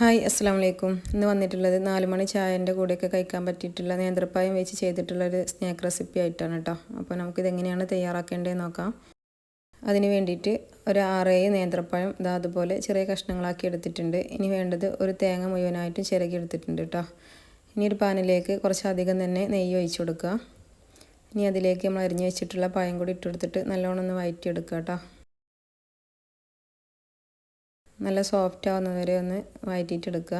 Hi അസ്സാം വലൈക്കും ഇന്ന് വന്നിട്ടുള്ളത് നാല് മണി ചായന്റെ കൂടെയൊക്കെ കഴിക്കാൻ പറ്റിയിട്ടുള്ള നേന്ത്രപ്പായം വെച്ച് ചെയ്തിട്ടുള്ളൊരു സ്നാക്ക് റെസിപ്പി ആയിട്ടാണ് കേട്ടോ അപ്പോൾ നമുക്കിത് എങ്ങനെയാണ് തയ്യാറാക്കേണ്ടതെന്ന് നോക്കാം. അതിന് വേണ്ടിയിട്ട് ഒരു ആറേഴ് നേന്ത്രപ്പഴം ഇതാ അതുപോലെ ചെറിയ കഷ്ണങ്ങളാക്കി എടുത്തിട്ടുണ്ട്. ഇനി വേണ്ടത് ഒരു തേങ്ങ മുഴുവനായിട്ടും ചിരകി എടുത്തിട്ടുണ്ട് കേട്ടോ ഇനി ഒരു പാനിലേക്ക് കുറച്ചധികം തന്നെ നെയ്യ് ഒഴിച്ചു കൊടുക്കുക. ഇനി അതിലേക്ക് നമ്മൾ അരിഞ്ഞു വെച്ചിട്ടുള്ള പഴം കൂടി ഇട്ടെടുത്തിട്ട് നല്ലോണം ഒന്ന് വയറ്റിയെടുക്കുക കേട്ടോ നല്ല സോഫ്റ്റ് ആവുന്നത് വരെ ഒന്ന് വഴറ്റിയിട്ടെടുക്കുക.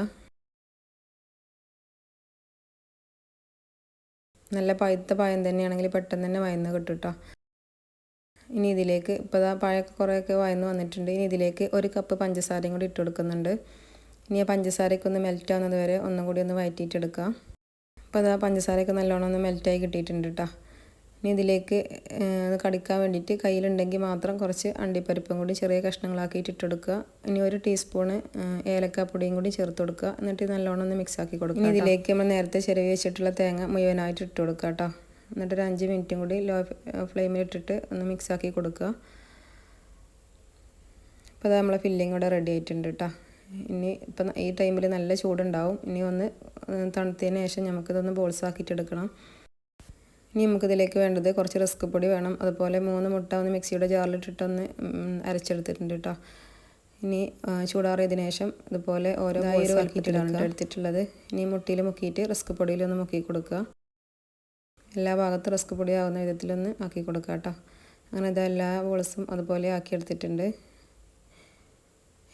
നല്ല പഴുത്ത പായം തന്നെയാണെങ്കിൽ പെട്ടെന്ന് തന്നെ വയന്ന് കിട്ടും ഇനി ഇതിലേക്ക് ഇപ്പോൾ ആ പഴമൊക്കെ കുറേയൊക്കെ വയന്ന് വന്നിട്ടുണ്ട്. ഇനി ഇതിലേക്ക് ഒരു കപ്പ് പഞ്ചസാരയും കൂടി ഇട്ട് കൊടുക്കുന്നുണ്ട് ഇനി ആ പഞ്ചസാരയൊക്കെ ഒന്ന് മെൽറ്റ് ആവുന്നത് വരെ ഒന്നും കൂടി ഒന്ന് വഴറ്റിയിട്ടെടുക്കുക. അപ്പോൾ അതാ പഞ്ചസാരയൊക്കെ നല്ലോണം ഒന്ന് മെൽറ്റായി കിട്ടിയിട്ടുണ്ട് കേട്ടോ ഇനി ഇതിലേക്ക് കടിക്കാൻ വേണ്ടിയിട്ട് കയ്യിലുണ്ടെങ്കിൽ മാത്രം കുറച്ച് അണ്ടിപ്പരിപ്പും കൂടി ചെറിയ കഷ്ണങ്ങളാക്കിയിട്ട് ഇട്ടെടുക്കുക. ഇനി ഒരു ടീസ്പൂണ് ഏലക്കാപ്പൊടിയും കൂടി ചേർത്ത് കൊടുക്കുക. എന്നിട്ട് നല്ലോണം ഒന്ന് മിക്സ് ആക്കി കൊടുക്കുക ഇനി ഇതിലേക്ക് നമ്മൾ നേരത്തെ ചെറിയ വെച്ചിട്ടുള്ള തേങ്ങ മുഴുവനായിട്ട് ഇട്ട് കൊടുക്കുക കേട്ടോ. എന്നിട്ട് ഒരു അഞ്ച് മിനിറ്റും കൂടി ലോ ഫ്ലെയിമിൽ ഇട്ടിട്ട് ഒന്ന് മിക്സ് ആക്കി കൊടുക്കുക. അപ്പോൾ അത് നമ്മളെ ഫില്ലിങ് കൂടെ റെഡി ആയിട്ടുണ്ട് കേട്ടോ. ഇനി ഇപ്പം ഈ ടൈമിൽ നല്ല ചൂടുണ്ടാവും. ഇനി ഒന്ന് തണുത്തതിന് ശേഷം നമുക്കിതൊന്ന് ബോൾസ് ആക്കിയിട്ട് എടുക്കണം. ഇനി നമുക്കിതിലേക്ക് വേണ്ടത് കുറച്ച് റിസ്ക് പൊടി വേണം. അതുപോലെ മൂന്ന് മുട്ട ഒന്ന് മിക്സിയുടെ ജാറിലിട്ടിട്ടൊന്ന് അരച്ചെടുത്തിട്ടുണ്ട് കേട്ടോ ഇനി ചൂടാറിയതിന് ശേഷം ഇതുപോലെ ഓരോ വലുപ്പത്തിലാണ് എടുത്തിട്ടുള്ളത്. ഇനി മുട്ടിയിൽ മുക്കിയിട്ട് റിസ്ക് പൊടിയിലൊന്ന് മുക്കി കൊടുക്കുക. എല്ലാ ഭാഗത്തും റിസ്ക് പൊടി ആവുന്ന വിധത്തിലൊന്ന് ആക്കി കൊടുക്കുക കേട്ടോ അങ്ങനെ ഇത് എല്ലാ ബോൾസും അതുപോലെ ആക്കിയെടുത്തിട്ടുണ്ട്.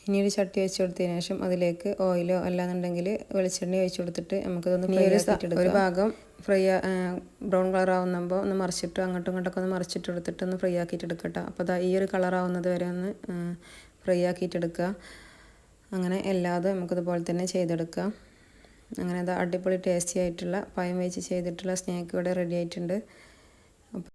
ഇനി ഒരു ചട്ടി വെച്ച് കൊടുത്തതിന് ശേഷം അതിലേക്ക് ഓയിലോ അല്ലാന്നുണ്ടെങ്കിൽ വെളിച്ചെണ്ണ ഒഴിച്ചു കൊടുത്തിട്ട് നമുക്കിതൊന്ന് ആക്കിയിട്ട് ഒരു ഭാഗം ഫ്രൈ ബ്രൗൺ കളർ ആവുമ്പോൾ ഒന്ന് മറിച്ചിട്ട് അങ്ങോട്ടും ഇങ്ങോട്ടൊക്കെ ഒന്ന് മറിച്ചിട്ട് എടുത്തിട്ട് ഒന്ന് ഫ്രൈ ആക്കിയിട്ട് എടുക്കട്ടോ അപ്പോൾ അതാ ഈ ഒരു കളർ ആവുന്നത് വരെ ഒന്ന് ഫ്രൈ ആക്കിയിട്ട് എടുക്കുക. അങ്ങനെ എല്ലാതും നമുക്കിതുപോലെ തന്നെ ചെയ്തെടുക്കാം. അങ്ങനെ അത് അടിപൊളി ടേസ്റ്റി ആയിട്ടുള്ള പയം വെച്ച് ചെയ്തിട്ടുള്ള സ്നാക്ക് ഇവിടെ റെഡി ആയിട്ടുണ്ട്.